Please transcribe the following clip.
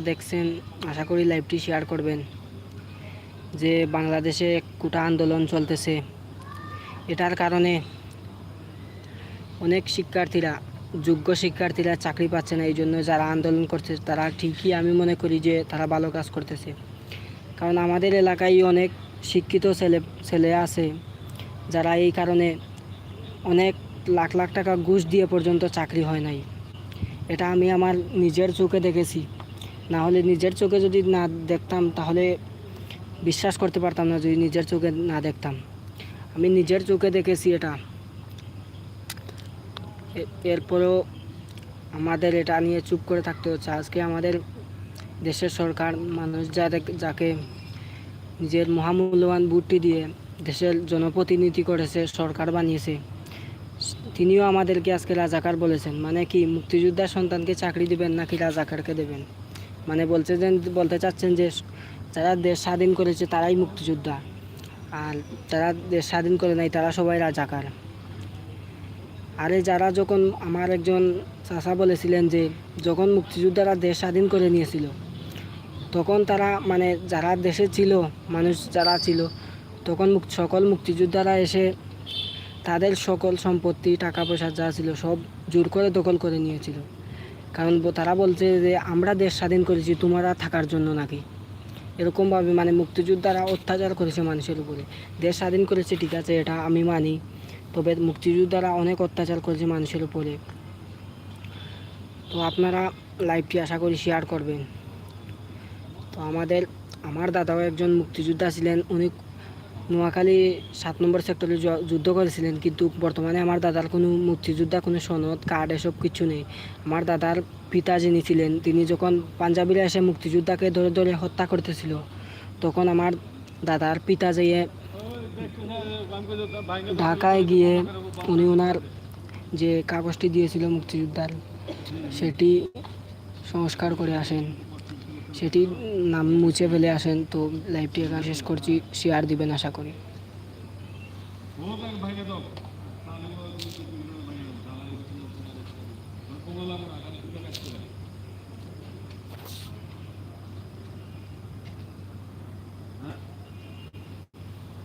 দেখছেন, আশা করি লাইভটি শেয়ার করবেন, যে বাংলাদেশে কোটা আন্দোলন চলতেছে। এটার কারণে অনেক শিক্ষার্থীরা, যোগ্য শিক্ষার্থীরা চাকরি পাচ্ছে না এই জন্য যারা আন্দোলন করছে, তারা ঠিকই আমি মনে করি যে তারা ভালো কাজ করতেছে। কারণ আমাদের এলাকায় অনেক শিক্ষিত ছেলে ছেলে আছে, যারা এই কারণে অনেক লাখ লাখ টাকা ঘুষ দিয়ে পর্যন্ত চাকরি হয় নাই। এটা আমি আমার নিজের চোখে দেখেছি। না হলে নিজের চোখে যদি না দেখতাম, তাহলে বিশ্বাস করতে পারতাম না যদি নিজের চোখে না দেখতাম। আমি নিজের চোখে দেখেছি এটা। এরপরেও আমাদের এটা নিয়ে চুপ করে থাকতে হচ্ছে। আজকে আমাদের দেশের সরকার মানুষ যাদের যাকে নিজের মহামূল্যবান বুটটি দিয়ে দেশের জনপ্রতিনিধি করেছে, সরকার বানিয়েছে, তিনিও আমাদেরকে আজকে রাজাকার বলেছেন। মানে কি মুক্তিযোদ্ধার সন্তানকে চাকরি দেবেন নাকি রাজাকারকে দেবেন? মানে বলছে যে, বলতে চাচ্ছেন যে, যারা দেশ স্বাধীন করেছে তারাই মুক্তিযোদ্ধা। আর যারা দেশ স্বাধীন করে নাই তারা সবাই রাজাকার। আরে যারা যখন আমার একজন চাচা বলেছিলেন যে, যখন মুক্তিযোদ্ধারা দেশ স্বাধীন করে নিয়েছিল, তখন তারা মানে যারা দেশে ছিল, মানুষ যারা ছিল, তখন সকল মুক্তিযোদ্ধারা এসে তাদের সকল সম্পত্তি টাকা পয়সা যা ছিল সব জোর করে দখল করে নিয়েছিল। কারণ তারা বলছে যে আমরা দেশ স্বাধীন করেছি, তোমরা থাকার জন্য নাকি? এরকমভাবে মানে মুক্তিযোদ্ধারা অত্যাচার করেছে মানুষের উপরে। দেশ স্বাধীন করেছে, ঠিক আছে, এটা আমি মানি। তবে মুক্তিযোদ্ধারা অনেক অত্যাচার করেছে মানুষের উপরে। তো আপনারা লাইভটি আশা করি শেয়ার করবেন। তো আমাদের, আমার দাদাও একজন মুক্তিযোদ্ধা ছিলেন, উনি নোয়াখালী সাত নম্বর সেক্টরে যুদ্ধ করেছিলেন, কিন্তু বর্তমানে আমার দাদার কোনো মুক্তিযোদ্ধা, কোনো সনদ কার্ড এসব কিছু নেই। আমার দাদার পিতা যিনি ছিলেন, তিনি যখন পাঞ্জাবিরা এসে মুক্তিযোদ্ধাকে ধরে ধরে হত্যা করতেছিল, তখন আমার দাদার পিতা যেয়ে ঢাকায় গিয়ে উনি ওনার যে কাগজটি দিয়েছিল মুক্তিযোদ্ধার, সেটি সংস্কার করে আসেন। সেটি নাম মুছে ফেলে আসেন তো লাইভটি এখানে শেষ করছি। শেয়ার দিবেন আশা করি।